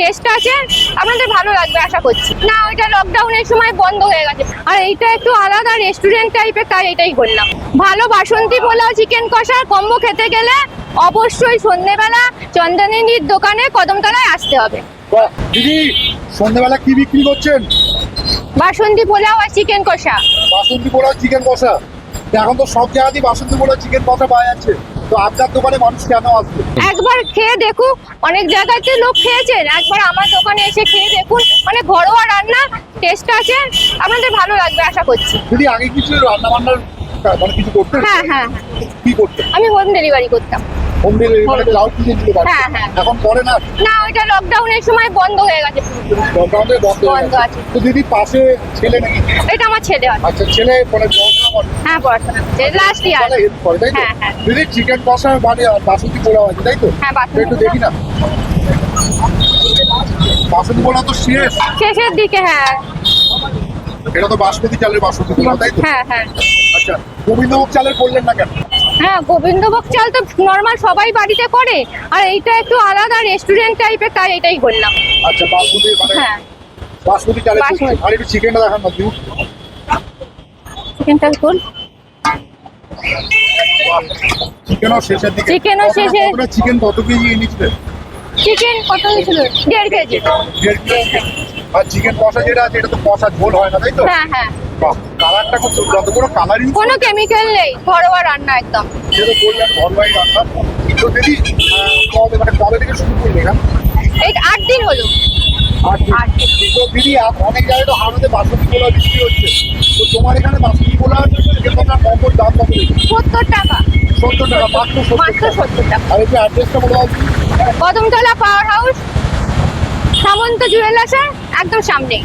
Test আছে আপনাদের ভালো লাগবে আশা করছি। না ওইটা লকডাউনের সময় বন্ধ হয়ে গেছে। আর এইটা একটু আলাদা রেস্টুরেন্ট টাইপের তাই এটাই করলাম ভালো বাসন্তী পোলাও চিকেন কষা কম্বো খেতে গেলে অবশ্যই সন্ধেবেলা চন্দনিনীর দোকানে কদমতলায় আসতে হবে। দিদি সন্ধ্যেবেলা কি বিক্রি করছেন? বাসন্তী পোলাও আর চিকেন কষা। বাসন্তী পোড়া চিকেন কষা। এখন তো সব জায়গাতেই বাসন্তী পোড়া চিকেন কষা পাওয়া যাচ্ছে। তো আপনার দোকানে মানুষ কেন আসবে? একবার খেয়ে দেখুক অনেক জায়গাতে লোক খেয়েছেন। একবার আমার দোকানে এসে খেয়ে দেখুন মানে ঘরোয়া রান্না টেস্ট আছে আপনাদের ভালো লাগবে আশা করছি। দিদি আগে কিছু রান্না বান্নার মানে কিছু করতেন হ্যাঁ হ্যাঁ। কি করতেন আমি হোম ডেলিভারি করতাম। হোম ডেলিভারি মানে কিচেন ছিল হ্যাঁ, হ্যাঁ। এখন করে না? না ওইটা লকডাউনের সময় বন্ধ হয়ে গেছে। লকডাউনে বন্ধ বন্ধ আছে। তো দিদি পাশে ছেলে নাকি? এটা আমার ছেলে আচ্ছা ছেলে মানে হ্যাঁ পড়াশোনা করছে। লাস্ট ইয়ার হ্যাঁ, হ্যাঁ। দিদি চিকেন কষা মানে বাসন্তী পোড়া আছে তাই তো? হ্যাঁ, বাসন্তী একটু দেখি না। বাসন্তী পোড়া তো শেষ। শেষের দিকে হ্যাঁ। এটা তো বাসমতি চালের বাসন্তী পোড়া তাই তো? হ্যাঁ হ্যাঁ। আচ্ছা গোবিন্দভোগ চালের করলেন না কেন? হ্যাঁ গোবিন্দভোগ চাল তো নর্মাল সবাই বাড়িতে করে আর এইটা একটু আলাদা রেস্টুরেন্ট টাইপের তাই এটাই করলাম। আচ্ছা বাসমতি মানে হ্যাঁ। বাসমতি চালের বাসমতি। আর একটু চিকেনটা দেখান না চিকেনটা ফুল চিকেনও শেষের দিকে। চিকেনও শেষে- চিকেন কত কেজি এনেছিলেন চিকেন কত ছিল দেড় কেজি। দেড় কেজি। আর চিকেন কষা যেটা আছে এটা তো কষা ঝোল হয় না তাই তো? হ্যাঁ হ্যাঁ। কালারটা খুব সুন্দর। কোনো কালার কোনো কেমিক্যাল নেই ঘরোয়া রান্না একদম। যেটা বললেন ঘরবাই রান্না তো দিদি কবে মানে কবে থেকে শুরু করলে এখানে? এই আট দিন হলো। তো দিদি আপ- অনেক জায়গায় তো হাওড়াতে বিক্রি হচ্ছে। তো তোমার এখানে দাম কত সত্তর টাকা। সত্তর টাকা মাত্র সত্তর টাকা। আর অ্যাড্রেসটা বলে কদমতলা পাওয়ার হাউস সামন্ত জুয়েলার্সের একদম সামনে